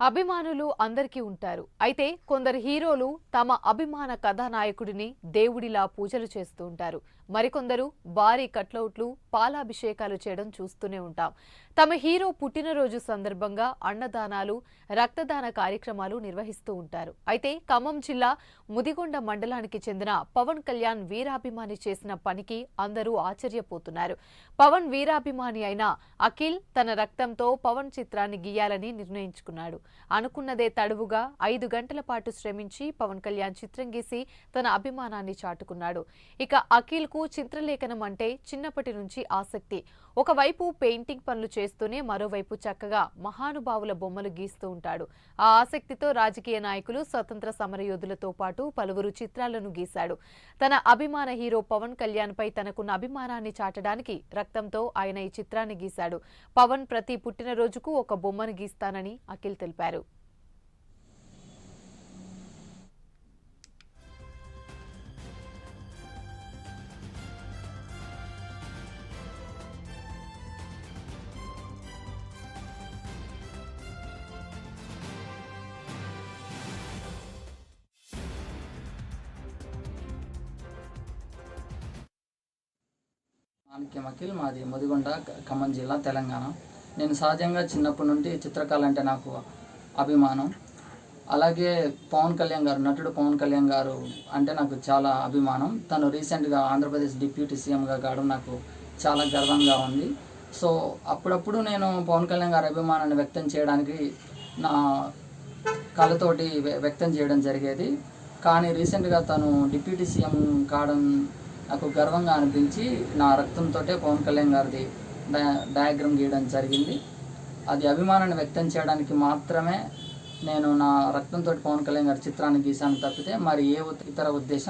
అభిమానులు అందరికీ ఉంటారు. అయితే కొందరు హీరోలు తమ అభిమాన కథానాయకుడిని దేవుడిలా పూజలు చేస్తూ ఉంటారు. మరికొందరు భారీ కట్లౌట్లు పాలాభిషేకాలు చేయడం చూస్తూనే ఉంటాం. తమ హీరో పుట్టినరోజు సందర్భంగా అన్నదానాలు రక్తదాన కార్యక్రమాలు నిర్వహిస్తూ ఉంటారు. అయితే ఖమ్మం జిల్లా ముదిగొండ మండలానికి చెందిన పవన్ కళ్యాణ్ వీరాభిమాని చేసిన పనికి అందరూ ఆశ్చర్యపోతున్నారు. పవన్ వీరాభిమాని అయిన అఖిల్ తన రక్తంతో పవన్ చిత్రాన్ని గీయాలని నిర్ణయించుకున్నాడు. అనుకున్నదే తడువుగా ఐదు గంటల పాటు శ్రమించి పవన్ కళ్యాణ్ చిత్రం గీసి తన అభిమానాన్ని చాటుకున్నాడు. ఇక అఖిల్కు చిత్రలేఖనం అంటే చిన్నప్పటి నుంచి ఆసక్తి. ఒకవైపు పెయింటింగ్ పనులు చేస్తూనే మరోవైపు చక్కగా మహానుభావుల బొమ్మలు గీస్తూ ఉంటాడు. ఆ ఆసక్తితో రాజకీయ నాయకులు స్వతంత్ర సమరయోధులతో పాటు పలువురు చిత్రాలను గీశాడు. తన అభిమాన హీరో పవన్ కళ్యాణ్ పై తనకున్న అభిమానాన్ని చాటడానికి రక్తంతో ఆయన ఈ చిత్రాన్ని గీశాడు. పవన్ ప్రతి పుట్టినరోజుకు ఒక బొమ్మను గీస్తానని అఖిల్ తెలిపారు. మాణిక్యం అఖిల్ మాది ముదిగొండ ఖమ్మం జిల్లా తెలంగాణ. నేను సహజంగా చిన్నప్పటి నుండి చిత్రకళ అంటే నాకు అభిమానం. అలాగే పవన్ కళ్యాణ్ గారు నటుడు పవన్ కళ్యాణ్ గారు అంటే నాకు చాలా అభిమానం. తను రీసెంట్గా ఆంధ్రప్రదేశ్ డిప్యూటీ సీఎంగా కావడం నాకు చాలా గర్వంగా ఉంది. సో అప్పుడప్పుడు నేను పవన్ కళ్యాణ్ గారి అభిమానాన్ని వ్యక్తం చేయడానికి నా కళతోటి వ్య- వ్యక్తం చేయడం జరిగేది. కానీ రీసెంట్గా తను డిప్యూటీ సీఎం కావడం నాకు గర్వంగా అనిపించి నా రక్తంతో పవన్ కళ్యాణ్ గారిది డయా డయాగ్రామ్ గీయడం జరిగింది. అది అభిమానాన్ని వ్యక్తం చేయడానికి మాత్రమే నేను నా రక్తంతో పవన్ కళ్యాణ్ గారి చిత్రాన్ని గీశాను తప్పితే మరి ఏ ఇతర ఉద్దేశం